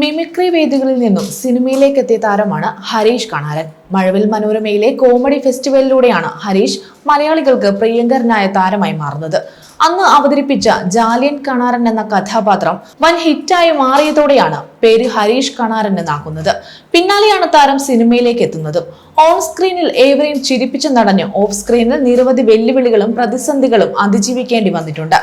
Mimicry വേദികളിൽ നിന്നും സിനിമയിലേക്ക് എത്തിയ താരമാണ് ഹരീഷ് കണാരൻ. മഴവിൽ മനോരമയിലെ കോമഡി ഫെസ്റ്റിവലിലൂടെയാണ് ഹരീഷ് മലയാളികൾക്ക് പ്രിയങ്കരനായ താരമായി മാറുന്നത്. അന്ന് അവതരിപ്പിച്ച ജാലിയൻ കണാരൻ എന്ന കഥാപാത്രം വൻ ഹിറ്റായി മാറിയതോടെയാണ് പേര് ഹരീഷ് കണാരൻ എന്നാക്കുന്നത് പിന്നാലെയാണ് താരം സിനിമയിലേക്ക് എത്തുന്നത്. ഓൺ സ്ക്രീനിൽ ഏവരെയും ചിരിപ്പിച്ച നടഞ്ഞ് ഓഫ് സ്ക്രീനിൽ നിരവധി വെല്ലുവിളികളും പ്രതിസന്ധികളും അതിജീവിക്കേണ്ടി വന്നിട്ടുണ്ട്.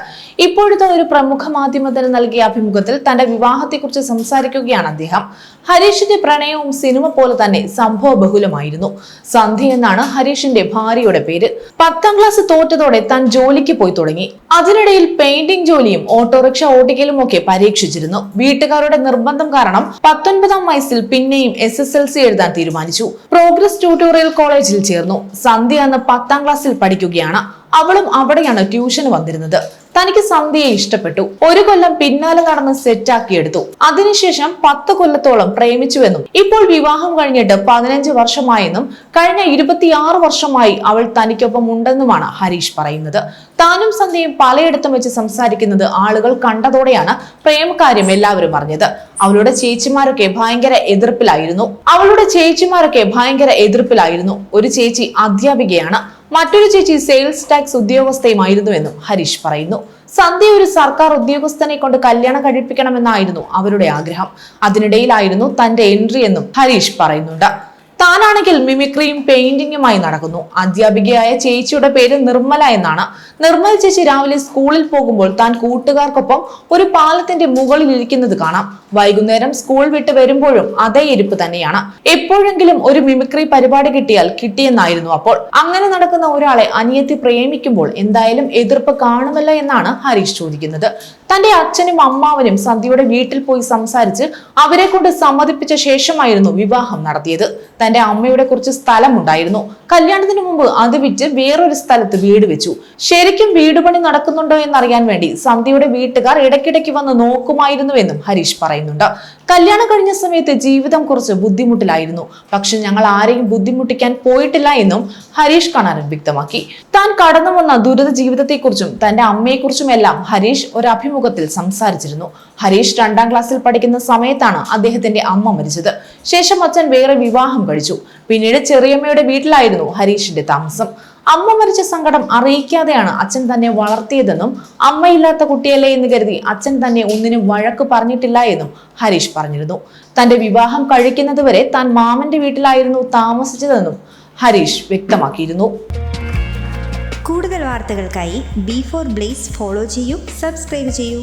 ഇപ്പോഴത്തെ ഒരു പ്രമുഖ മാധ്യമത്തിന് നൽകിയ അഭിമുഖത്തിൽ തന്റെ വിവാഹത്തെക്കുറിച്ച് സംസാരിക്കുകയാണ് അദ്ദേഹം. ഹരീഷിന്റെ പ്രണയവും സിനിമ പോലെ തന്നെ സംഭവ ബഹുലമായിരുന്നു. സന്ധ്യ എന്നാണ് ഹരീഷിന്റെ ഭാര്യയുടെ പേര്. പത്താം ക്ലാസ് തോറ്റതോടെ താൻ ജോലിക്ക് പോയി തുടങ്ങി. അതിനിടയിൽ പെയിന്റിംഗ് ജോലിയും ഓട്ടോറിക്ഷ ഓടിക്കലും ഒക്കെ പരീക്ഷിച്ചിരുന്നു. വീട്ടുകാരുടെ നിർബന്ധം കാരണം പത്തൊൻപതാം വയസ്സിൽ പിന്നെയും എസ് എസ് എൽ സി എഴുതാൻ തീരുമാനിച്ചു. പ്രോഗ്രസ് ട്യൂട്ടോറിയൽ കോളേജിൽ ചേർന്നു. സന്ധ്യ അന്ന് പത്താം ക്ലാസ്സിൽ പഠിക്കുകയാണ്. അവളും അവിടെയാണ് ട്യൂഷന് വന്നിരുന്നത്. തനിക്ക് സന്ധ്യയെ ഇഷ്ടപ്പെട്ടു. ഒരു കൊല്ലം പിന്നാലെ നടന്ന് സെറ്റാക്കിയെടുത്തു അതിനുശേഷം പത്ത് കൊല്ലത്തോളം പ്രേമിച്ചുവെന്നും ഇപ്പോൾ വിവാഹം കഴിഞ്ഞിട്ട് പതിനഞ്ച് വർഷമായെന്നും കഴിഞ്ഞ ഇരുപത്തിയാറ് വർഷമായി അവൾ തനിക്കൊപ്പം ഉണ്ടെന്നുമാണ് ഹരീഷ് പറയുന്നത്. താനും സന്ധ്യയും പലയിടത്തും വെച്ച് സംസാരിക്കുന്നത് ആളുകൾ കണ്ടതോടെയാണ് പ്രേമകാര്യം എല്ലാവരും അറിഞ്ഞത്. അവളുടെ ചേച്ചിമാരൊക്കെ ഭയങ്കര എതിർപ്പിലായിരുന്നു. അവളുടെ ചേച്ചിമാരൊക്കെ ഭയങ്കര എതിർപ്പിലായിരുന്നു. ഒരു ചേച്ചി അധ്യാപികയാണ്. മറ്റൊരു ചേച്ചി സെയിൽസ് ടാക്സ് ഉദ്യോഗസ്ഥയുമായിരുന്നുവെന്നും ഹരീഷ് പറയുന്നു. സന്ധ്യ ഒരു സർക്കാർ ഉദ്യോഗസ്ഥനെ കൊണ്ട് കല്യാണം കഴിപ്പിക്കണമെന്നായിരുന്നു അവരുടെ ആഗ്രഹം. അതിനിടയിലായിരുന്നു തന്റെ എൻട്രി എന്നും ഹരീഷ് പറയുന്നുണ്ട്. താനാണെങ്കിൽ മിമിക്രിയും പെയിന്റിങ്ങുമായി നടക്കുന്നു. അധ്യാപികയായ ചേച്ചിയുടെ പേര് നിർമ്മല എന്നാണ്. നിർമ്മൽ ചേച്ചി രാവിലെ സ്കൂളിൽ പോകുമ്പോൾ താൻ കൂട്ടുകാർക്കൊപ്പം ഒരു പാലത്തിന്റെ മുകളിൽ ഇരിക്കുന്നത് കാണാം. വൈകുന്നേരം സ്കൂൾ വിട്ട് വരുമ്പോഴും അതേ ഇരിപ്പ് തന്നെയാണ്. എപ്പോഴെങ്കിലും ഒരു മിമിക്രി പരിപാടി കിട്ടിയാൽ കിട്ടിയെന്നായിരുന്നു അപ്പോൾ. അങ്ങനെ നടക്കുന്ന ഒരാളെ അനിയത്തി പ്രേമിക്കുമ്പോൾ എന്തായാലും എതിർപ്പ് കാണുമല്ലോ എന്നാണ് ഹരീഷ് ചോദിക്കുന്നത്. തന്റെ അച്ഛനും അമ്മാവനും സന്ധ്യയുടെ വീട്ടിൽ പോയി സംസാരിച്ച് അവരെ കൊണ്ട് സമ്മതിപ്പിച്ച ശേഷമായിരുന്നു വിവാഹം നടത്തിയത്. തന്റെ അമ്മയുടെ കുറച്ച് സ്ഥലമുണ്ടായിരുന്നു. കല്യാണത്തിന് മുമ്പ് അത് വിറ്റ് വേറൊരു സ്ഥലത്ത് വീട് വെച്ചു. ശരിക്കും വീട് പണി നടക്കുന്നുണ്ടോ എന്നറിയാൻ വേണ്ടി സന്ധ്യയുടെ വീട്ടുകാർ ഇടയ്ക്കിടയ്ക്ക് വന്ന് നോക്കുമായിരുന്നുവെന്നും ഹരീഷ് പറയുന്നുണ്ട്. കല്യാണം കഴിഞ്ഞ സമയത്ത് ജീവിതം കുറച്ച് ബുദ്ധിമുട്ടിലായിരുന്നു. പക്ഷെ ഞങ്ങൾ ആരെയും ബുദ്ധിമുട്ടിക്കാൻ പോയിട്ടില്ല എന്നും ഹരീഷ് കണാരൻ വ്യക്തമാക്കി. താൻ കടന്നു വന്ന ദുരിത ജീവിതത്തെക്കുറിച്ചും തന്റെ അമ്മയെക്കുറിച്ചുമെല്ലാം ഹരീഷ് ഒരു അഭിമുഖത്തിൽ സംസാരിച്ചിരുന്നു. ഹരീഷ് രണ്ടാം ക്ലാസ്സിൽ പഠിക്കുന്ന സമയത്താണ് അദ്ദേഹത്തിന്റെ അമ്മ മരിച്ചത്. ശേഷം അച്ഛൻ വേറെ വിവാഹം കഴിച്ചു. പിന്നീട് ചെറിയമ്മയുടെ വീട്ടിലായിരുന്നു ഹരീഷിന്റെ താമസം. അമ്മ മരിച്ച സങ്കടം അറിയിക്കാതെയാണ് അച്ഛൻ തന്നെ വളർത്തിയതെന്നും അമ്മയില്ലാത്ത കുട്ടിയല്ലേ എന്ന് കരുതി അച്ഛൻ തന്നെ ഒന്നിനും വഴക്ക് പറഞ്ഞിട്ടില്ല എന്നും ഹരീഷ് പറഞ്ഞിരുന്നു. തന്റെ വിവാഹം കഴിക്കുന്നതുവരെ താൻ മാമന്റെ വീട്ടിലായിരുന്നു താമസിച്ചതെന്നും ഹരീഷ് വ്യക്തമാക്കിയിരുന്നു. കൂടുതൽ വാർത്തകൾക്കായി ബി ഫോർ ബ്ലേസ് ഫോളോ ചെയ്യൂ സബ്സ്ക്രൈബ് ചെയ്യൂ.